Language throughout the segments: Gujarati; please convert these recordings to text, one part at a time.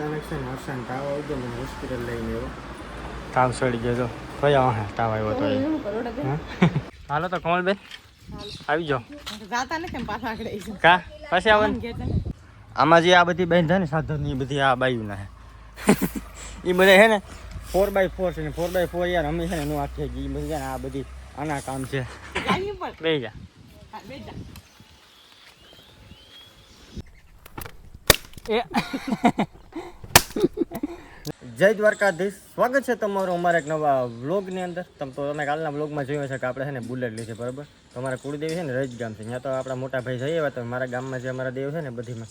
અચાનક છે ને હર્ષાન તાવ આવ્યો તો મને હોસ્પિટલ લઈને આવ્યો. તાવ સડી ગયો તો. કયા વાહે તાવ આવ્યો તો હાલો તો કમલબેન આવી જાઓ. જાતા ને કેમ પાછા આગળ આવી કા? પછી આવો. આમાં જે આ બધી બહેન છે ને સાધન એ બધી આ બાયું ના એ બધા છે ને ફોર બાય ફોર છે ને ફોર બાય ફોર યાર અમે છે ને એનું આખી એ બધી આ બધી આના કામ છે. બે જા. જા. એ. જય દ્વારકાધીશ. સ્વાગત છે તમારું અમારા એક નવા વ્લોગની અંદર. તમ તો તમે કાલના વ્લોગમાં જોયું હશે કે આપણે છે ને બુલેટ લીધી બરાબર? તો અમારા કુળદેવી છે ને રજ ગામ છે. ત્યાં તો આપણા મોટા ભાઈ જઈએ તો મારા ગામમાં જે અમારા દેવ છે ને બધીમાં.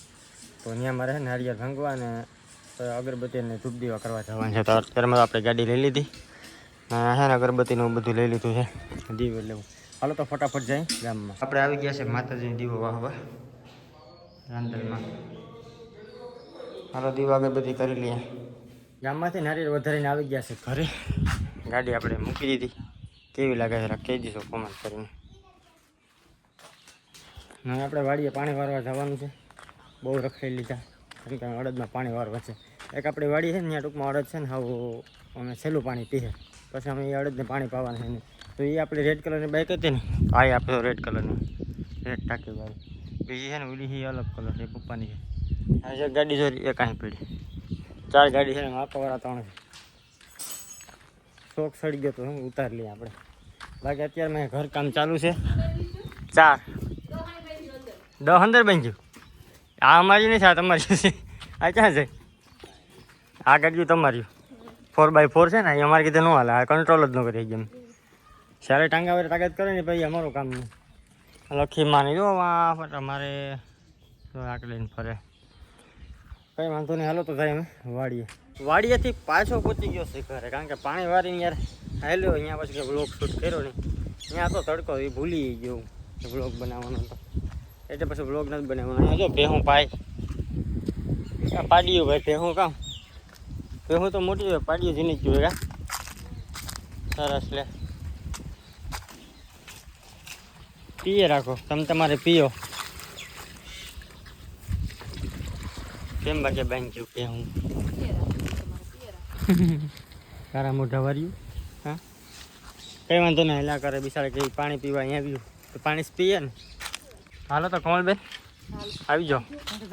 તો ત્યાં મારે છે ને ભાંગવા અને અગરબત્તી અને ધૂપ દીવા કરવા જવાનું છે. તો અત્યારમાં આપણે ગાડી લઈ લીધી. હે ને અગરબત્તીનું બધું લઈ લીધું છે. દીવો લેવું. હાલો તો ફટાફટ જાય ગામમાં. આપણે આવી ગયા છે માતાજીની દીવો વાહવા. રાંદલમાં હાલો દીવા અગરબત્તી કરી લઈએ ગામમાંથી નારિયેળ વધારીને આવી ગયા છે ઘરે. ગાડી આપણે મૂકી દીધી. કેવી લાગે છે કહી દઈશું કોમેન્ટ કરીને. હવે આપણે વાડીએ પાણી વારવા જવાનું છે. બહુ રખાઈ લીધા. કેમ કે અડદમાં પાણી વારવા છે. એક આપણી વાડી છે ને ત્યાં ટૂંકમાં અડદ છે ને હાવ અમે છેલ્લું પાણી પીએ. પછી અમે એ અડદને પાણી પાવાનું છે ને. તો એ આપણી રેડ કલરની બાઇક હતી ને. આ આપણે રેડ કલરની રેડ ટાંકી વાળી. બીજી છે ને ઓલી એ અલગ કલર છે પપ્પાની છે. આ ગાડી જોઈ એ કાંઈ પડી. ચાર ગાડી છે વાંકાવાળા ત્રણ છે. શોખ સડી ગયો તો હું ઉતારી લઈએ આપણે. બાકી અત્યારે મેં ઘર કામ ચાલુ છે. ચાર. દસ અંદર બન્યું આ અમારી નથી આ તમારી છે. આ ક્યાં છે? આ ગાડીઓ તમારી. ફોર બાય ફોર છે ને એ અમારે કીધે ન હાલે. આ કંટ્રોલ જ ન કરી જેમ સારે ટાંગા વડે તાકાત કરે ને, પછી અમારું કામ નહીં. લખી માની ફટ અમારે આકડી લઈને ફરે. કંઈ વાંધો નહીં. હાલો તો થાય અમે વાડીએ. વાડીએથી પાછો પહોંચી ગયો છે ઘરે, કારણ કે પાણી વારીને યાર હાલ્યો, અહીંયા પછી બ્લોગ શૂટ કર્યો નહીં. ત્યાં તો તડકો એ ભૂલી ગયો બ્લોગ બનાવવાનો તો. એટલે પછી બ્લોગ નથી બનાવવાનો. અહીંયા જો ભેહું પાય આ પાડ્યું ભાઈ, ભેહું કામ. ભેહું તો મોટી હોય, પાડ્યું જીની જ જોઈએ કા? સરસ લે. પીએ રાખો, તમે તમારે પીઓ. કેમ બાકી બાંધ્યું કે હું? તારા મોઢા વાર્યું? હા? કઈ વાંધો નહીં હેલા કરે બિસાડે કે પાણી પીવા અહીંયા આવ્યું. તો પાણી જ પીએ ને. હાલો તો કમલબેન આવી જાઓ.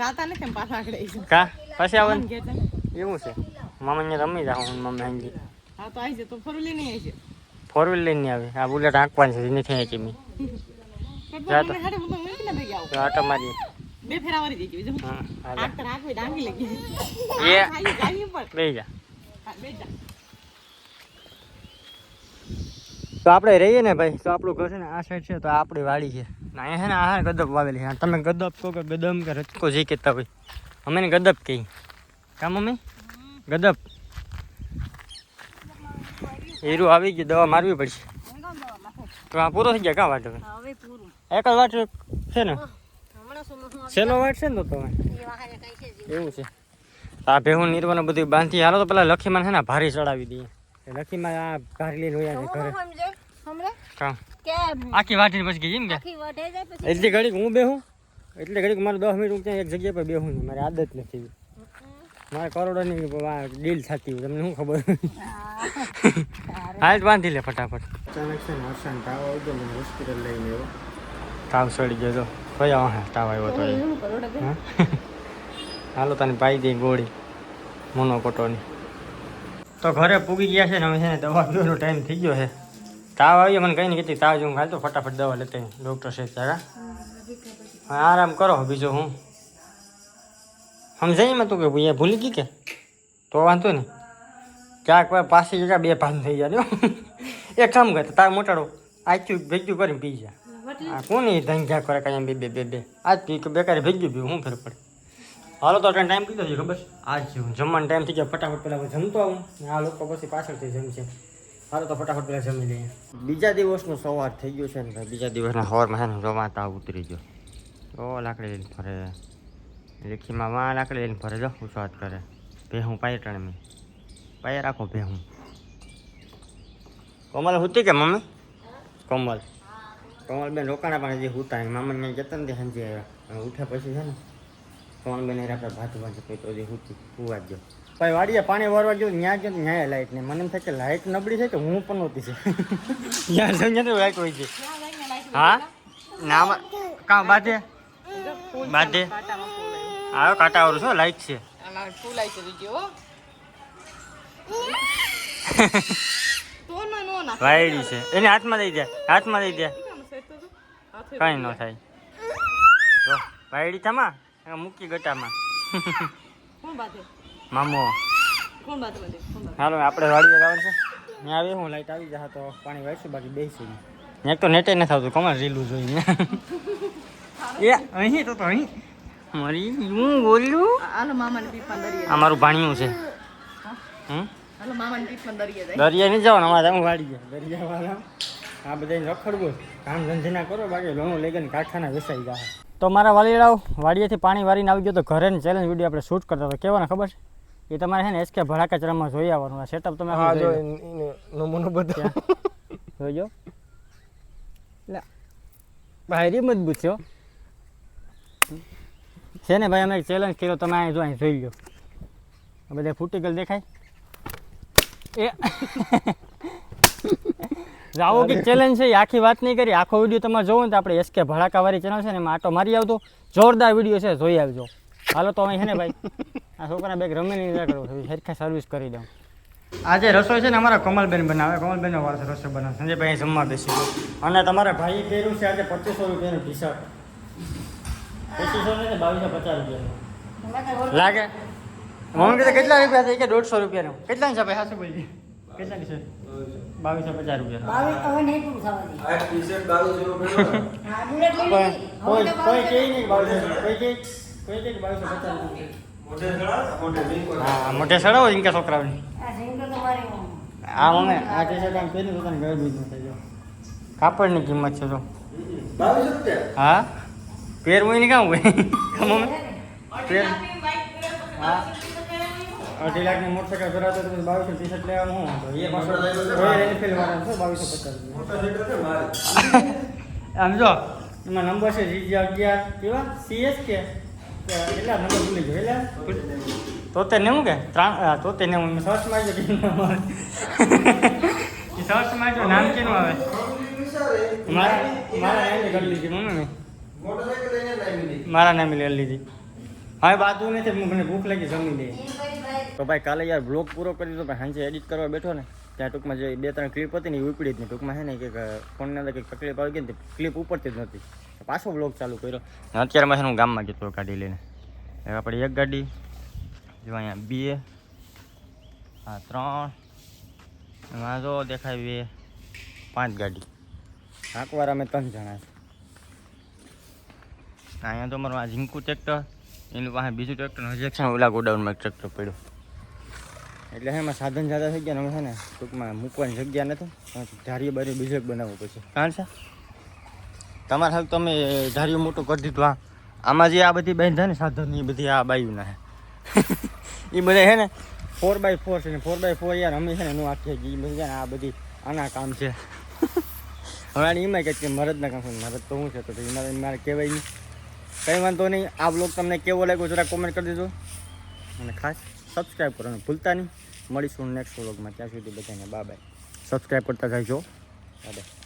જાતા ને કેમ પાછા આગળ કા? પછી આવો. એવું છે? મામા અહીંયા રમી જાઓ મમ્મી હાંજી હા તો આવી જાય તો ફરવું લઈને આવી જાય ફોર વ્હીલ લઈને આવે. આ બુલેટ હાંકવાની છે નથી હાંકી મેં આવું. તો આટો મારીએ. બે ફેરા વાળી જઈ ગયું હા આગ તો રાખવી ડાંગી લગી એ જાય પણ. બે જા. બે જા. તો આપણે રહીએ ને ભાઈ તો આપણું ઘર છે ને આ સાઈડ છે તો આપણી વાડી છે. ના અહીંયા છે ને આ ગદબ વાવેલી છે. તમે ગદબ કહો કે ગદમ કે રચકો જે કહેતા હોય. અમે ને ગદબ કહી કા મમ્મી? ગદબ. હીરું આવી ગયું દવા મારવી પડશે. તો આ પૂરો થઈ ગયા કાં વાટ? હવે એક જ વાટ છે ને? છેલ્લો વાટ છે ને તો તમે એવું છે. આ ભેહું નીરવાનું બધું બાંધી હાલો તો પેલા લખીમાં છે ને ભારી ચડાવી દઈએ. લખીમાં આ ભારી લઈને હોય ઘરે. કામ આખી વાટીને પછી ગઈ એમ કે? આખી વઢે જાય પછી એટલી ઘડીક હું બેહું? એટલી ઘડીક મારે દસ મિનિટ હું ક્યાંય એક જગ્યા પર બેહું નહીં. મારી આદત નથી મારે કરોડોની ડીલ થતી હોય તમને શું ખબર? હાલ જ બાંધી લે ફટાફટ. અચાનક છે ને તાવ મને હોસ્પિટલ લઈને આવ્યો. તાવ સડી ગયો તો. કયા તાવ આવ્યો તો? હાલો તને પાઈ દઈ ગોળી. મોનોકોટોની. તો ઘરે પૂગી ગયા છે ને હવે છે ને દવા પીવાનો ટાઈમ થઈ ગયો છે. તાવ આવ્યો મને કઈ નહીં કીધી તાવ જો હાલ તો ફટાફટ દવા લેતા. ડૉક્ટર છે તારા આરામ કરો બીજો હું. સમજાય મેં તું કે ભાઈ ભૂલી ગઈ કે? તો વાંધો નહીં. ક્યાંક વાર પાછી જગ્યા બે ભાન થઈ જાય એક કામ કર તાર મોટાડો. આચ્યું ભેગ્યું કરીને પી જા. આ કોની ધંધા કરે કાંઈ બે બે બે બે? આજ પી બેકારી ભેગી ગયું શું ફેર પડે. હાલો તો ટાઈમ કીધો છે ખબર? આજ જમવાનો ટાઈમ થઈ ગયો, ફટાફટ પેલા હું જમતો આવું, ને આ લોકો પછી પાછળથી જમશે. હાલો તો ફટાફટ પેલા જમી લઈએ. બીજા દિવસનો સવાર થઈ ગયો છે ને ભાઈ, બીજા દિવસના સવારમાં છે ને રમાતા ઉતરી ગયો. ઓ લાકડી લઈને ફરે. લેખીમાં માં લાકડી લઈને ફરે, જો ઉછવાત કરે. ભેહું પાય ટણે મેં. પાય રાખો ભેહું. કોમલ હુતી કે મમ્મી? કોમલ. કોમલ બેન રોકાણા પણ હજી હુતા મામા ને જતા ને સાંજે આવ્યા. ઉઠ્યા પછી છે ને ત્રણ બેને આપણે ભાત ભાત કોઈ તો હજી હુતી હુવા જ ભાઈ વાડીએ પાણી વારવા જો ત્યાં જો ન્યાય લાઇટ ને મને એમ થાય કે લાઇટ નબળી છે કે હું પણ નહોતી છે? ત્યાં સમજે તો લાઇટ હોય છે. હા? ના કા કાં બાધે બાધે આવ્યો કાંટા વાળું છો. લાઇટ છે વાયડી છે. એને હાથમાં દઈ દે હાથમાં દઈ દે. કઈ ન થાય. જો વાયડી તમા મૂકી ગટામાં. મામો. હાલો આપણે વાડીએ જવાનું છે. ત્યાં આવે હું લાઈટ આવી જાય તો પાણી વાઈશું બાકી બેસીશું ત્યાં તો નેટે નથી આવતું કમાલ રીલું જોઈને એ અહીં તો તો અહીં. મારી હું બોલ્યું? હાલો મામાને પીપા દરિયે આ મારું ભાણિયું છે. દરિયા નહીં જવાનું અમારે હું વાડી ગયા દરિયા વાળા આ બધાને રખડવું કામ ધંધે ના કરો બાકી લોનું લઈ ગઈને કારખાના વેસાઈ જાય તો મારા વાલીડાઓ વાડીએથી પાણી વારીને આવી ગયો તો ઘરે ચેલેન્જ વીડિયો આપણે શૂટ કરતા હતા. કેવાને ખબર છે? એ તમારે છે ને એસકે ભડાકા ચરમમાં જોઈ આવવાનું. આ સેટઅપ તમે જોઈ લો. નમૂનો બધો જોઈજો એટલે ભાઈ મજબૂત છો છે ને ભાઈ અમે ચેલેન્જ કર્યો તમે અહીં જો અહીં જોઈ લો આ બધા ફૂટી ગયેલ દેખાય. એ આવો કે ચેલેન્જ છે એ આખી વાત નહીં કરી. આખો વીડિયો તમારે જોવો ને તો આપણે એસકે ભડાકાવાળી ચેનલ છે ને એમાં આટો મારી આવતો. જોરદાર વીડિયો છે જોઈ આવજો. હાલો તો અહીં છે ને ભાઈ આ છોકરા બેગ રમે નહીં કરો સરખા સર્વિસ કરી દઉં. આજે રસોઈ છે ને અમારા કમલબેન બનાવે. કમલબેનનો વારસ રસોઈ બનાવે. સંજયભાઈ જમવા બેસી અને તમારા ભાઈએ પહેર્યું છે આજે પચીસો રૂપિયાનું ટી શર્ટ પચીસો ને બાવીસો પચાસ રૂપિયા લાગે? મમ્મી કેટલા રૂપિયા થઈ કે દોઢસો રૂપિયાનું. કેટલા છે ભાઈ? હાસુ બોલી કેટલાની છે? બાવીસો પચાસ રૂપિયા. કોઈ કોઈ કહે નહીં બાવીસો કોઈ કહે કોઈ કે બાવીસો પચાસ રૂપિયા. મોઢે સડા મોઢે નહીં હા મોટે સડાવો ઇનકે છોકરાઓની. આ અમે તો મારી આ ટી શર્ટ આમ પહેરી પોતાને ગયો બીજું થઈ જો કાપડની કિંમત છે તો હા? પહેરવું નહીં કામ હોય? મમ્મી પહેર હા. અઢી લાખની મોટરસાઇકલ ભરાતો તમે બાવીસો ટી શર્ટ લેવા હું વાંધો? એ પાછો રોયલ એનફિલ્ડ વાળા છે બાવીસો પચાસ આમ જો એમાં નંબર છે જીજી અગિયાર કેવા? સીએસ કે કેટલા નંબર ભૂલી ગયો એટલે તોતેર નેવું કે? ત્રણ તોતેર નેવું. મેં સર્ચ મારજો કે સર્ચ મારજો નામ કેનું આવે? મારા મારા નામે કરી લીધી મમ્મી. મારા નામે લઈ લીધી. હવે બાજુ નથી મને ભૂખ લાગી જમી લઈએ તો ભાઈ કાલે યાર બ્લોગ પૂરો કરી તો ભાઈ સાંજે એડિટ કરવા બેઠો ને ત્યાં ટૂંકમાં જે બે ત્રણ ક્લિપ હતી ને એ ઉપડી જ નહીં ટૂંકમાં હે ને કે ફોનની અંદર કંઈક તકલીફ આવી ગઈ ને ક્લિપ ઉપડતી જ નથી પાછો બ્લોગ ચાલુ કર્યો. અત્યારે મેં હું ગામમાં ગયો ગાડી લઈને. હવે આપણી એક ગાડી જો અહીંયા બે હા ત્રણ એમાં જો દેખાય બે પાંચ ગાડી. આકવાર અમે ત્રણ જણા છે. અહીંયા તો મારું આ ઝીંકુ ટ્રેક્ટર એની પાસે બીજું ટ્રેક્ટર હજી છે ઓલા ગોડાઉનમાં એક ટ્રેક્ટર પડ્યો. એટલે એમાં સાધન જાતા થઈ ગયા છે ને ટૂંકમાં મૂકવાની જગ્યા નથી. ધારીએ બારી બીજે બનાવવું પછી કારણ છે? તમારે હાલ તમે ધારીઓ મોટું કરી દીધું આ આમાં જે આ બધી છે ને સાધન, એ બધી આ બાયુના એ બધા છે ને ફોર બાય ફોર છે ને ફોર બાય ફોર યાર, અમે છે ને એનું આખી એ બધી આ બધી આના કામ છે. હવે એમાં કે મરદના કામ છે, મરદ તો શું છે, તો મારે મારે કહેવાય નહીં. કંઈ વાંધો નહીં. આ બ્લોગ તમને કેવો લાગ્યો જરા કોમેન્ટ કરી દેજો. અને ખાસ સબસ્ક્રાઈબ કરવાનું ભૂલતા નહીં. મળીશું નેક્સ્ટ વ્લોગમાં ત્યાં સુધી બધાને બાય બાય સબસ્ક્રાઈબ કરતા જજો. બાય